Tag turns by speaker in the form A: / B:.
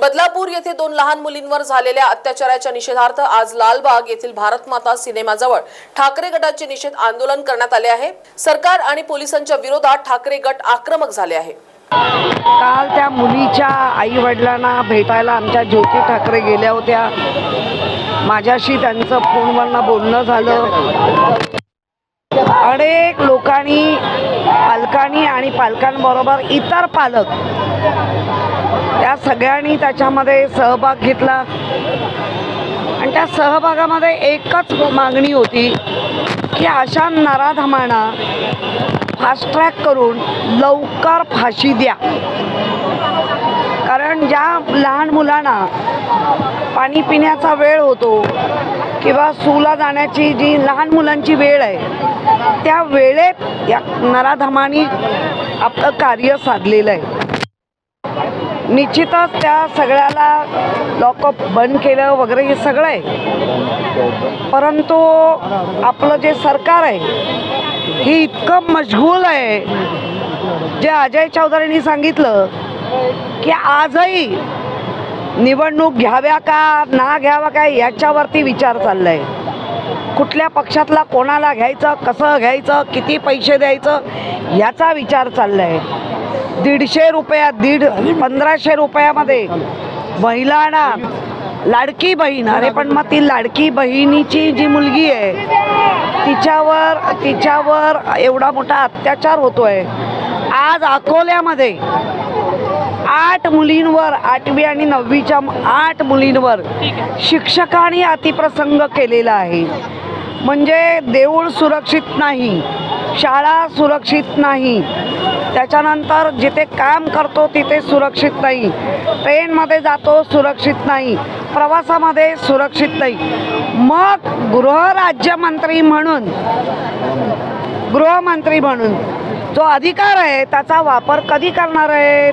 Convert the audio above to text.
A: बदलापूर येथे दोन लहान मुलींवर झालेल्या अत्याचाराच्या निषेधार्थ आज लालबाग येथील भारत माता सिनेमाजवळ ठाकरे गटाचे निषेध आंदोलन करण्यात आले आहे. सरकार आणि पोलिसांच्या विरोधात ठाकरे गट आक्रमक झाले आहे.
B: काल त्या मुलीच्या आई वडिलांना भेटायला आमच्या ज्योती ठाकरे गेल्या होत्या. माझ्याशी त्यांचं फोनवरनं बोलणं झालं. अनेक लोक पालकांबरोबर इतर पालक त्या सगळ्यांनी त्याच्यामध्ये सहभाग घेतला. आणि त्या सहभागामध्ये एकच मागणी होती की अशा नराधमांना फास्ट्रॅक करून लवकर फाशी द्या. कारण ज्या लहान मुलांना पाणी पिण्याचा वेळ होतो किंवा सूला जाण्याची जी लहान मुलांची वेळ आहे त्या वेळेत या नराधमानी आपलं कार्य साधलेलं आहे. निश्चितच त्या सगळ्याला लॉकअप बंद केलं वगैरे हे सगळं आहे. परंतु आपलं जे सरकार आहे हे इतकं मशगूल आहे जे अजय चौधरींनी सांगितलं की आजही निवडणूक घ्याव्या का ना घ्यावा काय याच्यावरती विचार चाललाय. कुठल्या पक्षातला कोणाला घ्यायचं कसं घ्यायचं किती पैसे द्यायचं याचा विचार चाललाय. दीडशे रुपया दीड पंधराशे रुपयामध्ये महिलांना लाडकी बहीण अरे पण मग ती लाडकी बहिणीची जी मुलगी आहे तिच्यावर तिच्यावर एवढा मोठा अत्याचार होतोय. आज अकोल्यामध्ये आठ मुलींवर आठवी आणि नववीच्या आठ मुलींवर शिक्षकांनी अतिप्रसंग केलेला आहे. म्हणजे देऊळ सुरक्षित नाही शाळा सुरक्षित नाही. त्याच्यानंतर जिथे काम करतो तिथे सुरक्षित नाही. ट्रेनमध्ये जातो सुरक्षित नाही. प्रवासामध्ये सुरक्षित नाही. मग गृहराज्यमंत्री म्हणून गृहमंत्री म्हणून जो अधिकार आहे त्याचा वापर कधी करणार आहेत?